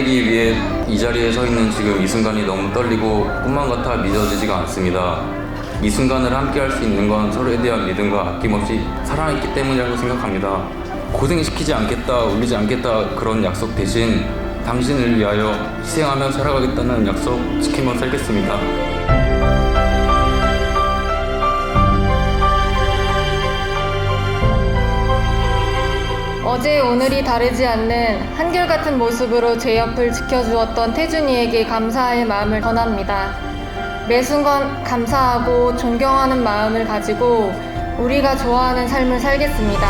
이 자리에 서 있는 지금 이 순간이 너무 떨리고 꿈만 같아 믿어지지가 않습니다. 이 순간을 함께 할 수 있는 건 서로에 대한 믿음과 아낌없이 사랑했기 때문이라고 생각합니다. 고생시키지 않겠다, 울리지 않겠다 그런 약속 대신 당신을 위하여 희생하며 살아가겠다는 약속 지키며 살겠습니다. 어제 오늘이 다르지 않는 한결같은 모습으로 제 옆을 지켜주었던 태준이에게 감사의 마음을 전합니다. 매 순간 감사하고 존경하는 마음을 가지고 우리가 좋아하는 삶을 살겠습니다.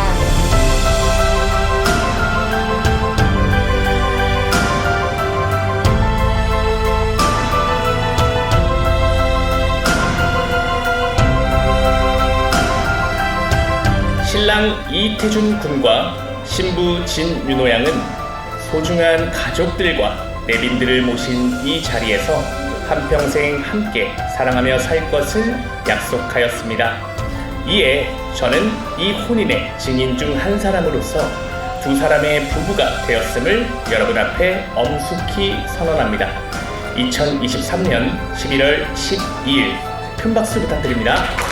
신랑 이태준 군과 신부 진윤호 양은 소중한 가족들과 내빈들을 모신 이 자리에서 한평생 함께 사랑하며 살 것을 약속하였습니다. 이에 저는 이 혼인의 증인 중 한 사람으로서 두 사람의 부부가 되었음을 여러분 앞에 엄숙히 선언합니다. 2023년 11월 12일 큰 박수 부탁드립니다.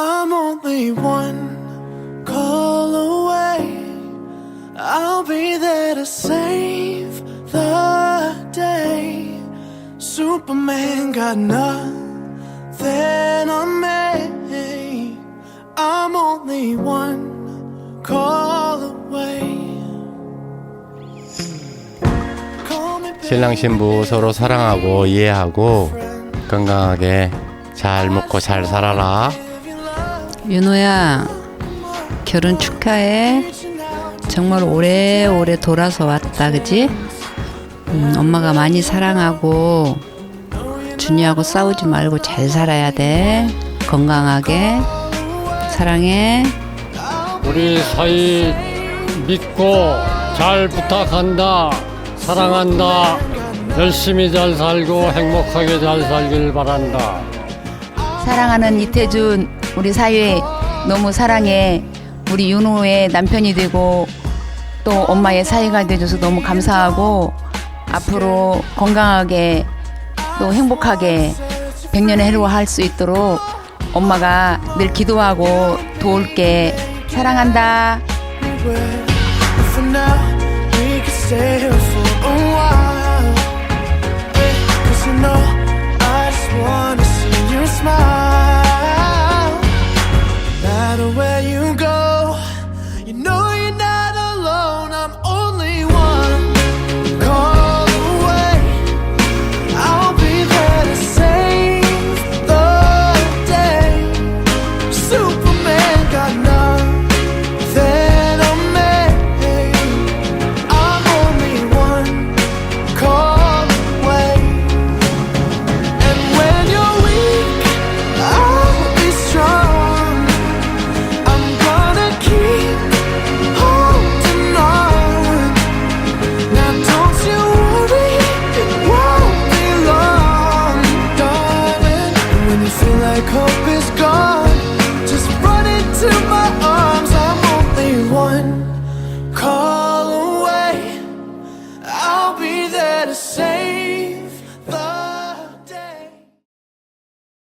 I'm only one call away. I'll be there to save the day. Superman got nothing on me. I'm only one call away. 신랑 신부 서로 사랑하고 이해하고 건강하게 잘 먹고 잘 살아라. 윤호야 결혼 축하해 정말 오래오래 돌아서 왔다 그지? 음, 엄마가 많이 사랑하고 준이하고 싸우지 말고 잘 살아야 돼 건강하게 사랑해 우리 사이 믿고 잘 부탁한다. 사랑한다. 열심히 잘 살고 행복하게 잘 살길 바란다. 사랑하는 이태준 우리 사위 너무 사랑해 우리 윤호의 남편이 되고 또 엄마의 사이가 돼줘서 너무 감사하고 앞으로 건강하게 또 행복하게 백년의 해로 할 수 있도록 엄마가 늘 기도하고 도울게 사랑한다.